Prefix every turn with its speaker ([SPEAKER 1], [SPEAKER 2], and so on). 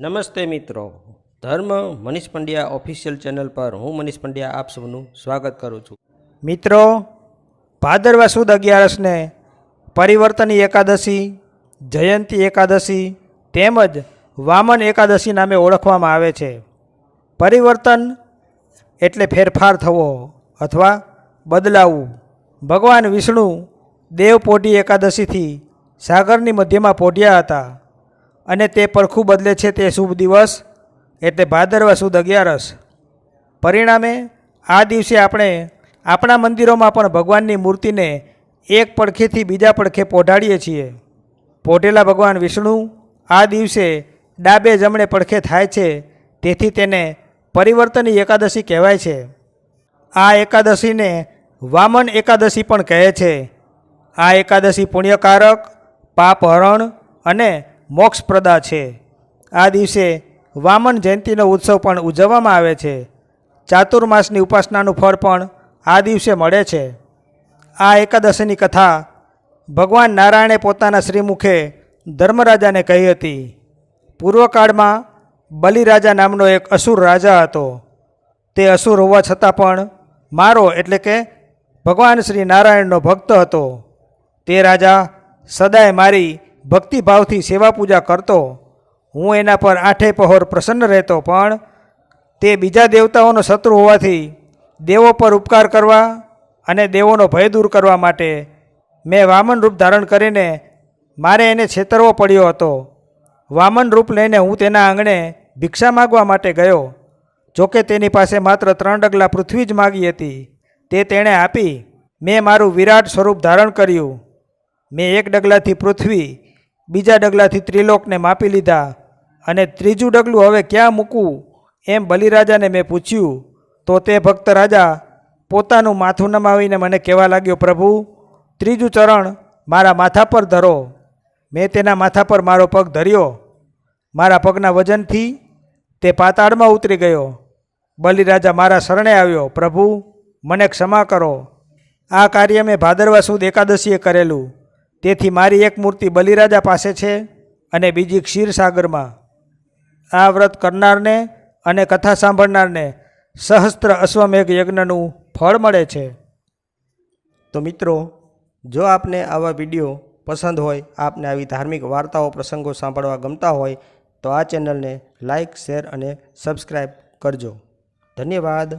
[SPEAKER 1] નમસ્તે મિત્રો. ધર્મ મનીષ પંડ્યા ઓફિશિયલ ચેનલ પર હું મનીષ પંડ્યા આપ સૌનું સ્વાગત કરું છું.
[SPEAKER 2] મિત્રો, ભાદરવા સુદ અગિયારસને પરિવર્તની એકાદશી, જયંતી એકાદશી તેમજ વામન એકાદશી નામે ઓળખવામાં આવે છે. પરિવર્તન એટલે ફેરફાર થવો અથવા બદલાવવું. ભગવાન વિષ્ણુ દેવપોઢી એકાદશીથી સાગરની મધ્યમાં પોઢ્યા હતા. અને તે પરખું બદલે છે તે શુભ દિવસ એટલે ભાદરવા સુદ અગિયારસ. પરિણામે આ દિવસે આપણે આપણા મંદિરોમાં પણ ભગવાનની મૂર્તિને એક પડખેથી બીજા પડખે પોઢાડીએ છીએ. પોઢેલા ભગવાન વિષ્ણુ આ દિવસે ડાબે જમણે પડખે થાય છે, તેથી તેને પરિવર્તની એકાદશી કહેવાય છે. આ એકાદશીને વામન એકાદશી પણ કહે છે. આ એકાદશી પુણ્યકારક પાપહરણ અને મોક્ષપ્રદા છે. આ દિવસે વામન જયંતીનો ઉત્સવ પણ ઉજવવામાં આવે છે. ચાતુર્માસની ઉપાસનાનું ફળ પણ આ દિવસે મળે છે. આ એકાદશીની કથા ભગવાન નારાયણે પોતાના શ્રીમુખે ધર્મરાજાને કહી હતી. પૂર્વકાળમાં બલિરાજા નામનો એક અસુર રાજા હતો. તે અસુર હોવા છતાં પણ મારો એટલે કે ભગવાન શ્રી નારાયણનો ભક્ત હતો. તે રાજા સદાય મારી ભક્તિભાવથી સેવા પૂજા કરતો, હું એના પર આઠે પહોર પ્રસન્ન રહેતો, પણ તે બીજા દેવતાઓનો શત્રુ હોવાથી દેવો પર ઉપકાર કરવા અને દેવોનો ભય દૂર કરવા માટે મેં વામન રૂપ ધારણ કરીને મારે એને છેતરવો પડ્યો હતો. વામન રૂપ લઈને હું તેના આંગણે ભિક્ષા માગવા માટે ગયો, જોકે તેની પાસે માત્ર ત્રણ ડગલા પૃથ્વી જ માગી હતી. તે તેણે આપી, મેં મારું વિરાટ સ્વરૂપ ધારણ કર્યું. મેં એક ડગલાથી પૃથ્વી બીજા ડગલાથી ત્રિલોકને માપી લીધા અને ત્રીજું ડગલું હવે ક્યાં મૂકવું એમ બલિરાજાને મેં પૂછ્યું, તો તે ભક્ત રાજા પોતાનું માથું નમાવીને મને કહેવા લાગ્યો, પ્રભુ, ત્રીજું ચરણ મારા માથા પર ધરો. મેં તેના માથા પર મારો પગ ધર્યો. મારા પગના વજનથી તે પાતાળમાં ઉતરી ગયો. બલિરાજા મારા શરણે આવ્યો, પ્રભુ, મને ક્ષમા કરો. આ કાર્ય મેં ભાદરવા સુદ એકાદશીએ કરેલું. તેથી મારી એક મૂર્તિ બલિરાજા પાસે છે અને બીજી ક્ષીરસાગરમાં. આ વ્રત કરનારને અને કથા સાંભળનારને સહસ્ત્ર અશ્વમેઘ યજ્ઞનું ફળ મળે છે.
[SPEAKER 1] તો મિત્રો, જો આપને આવા વીડિયો પસંદ હોય, આપને આવી ધાર્મિક વાર્તાઓ, પ્રસંગો સાંભળવા ગમતા હોય, તો આ ચેનલને લાઇક શેર અને સબસ્ક્રાઈબ કરજો. ધન્યવાદ.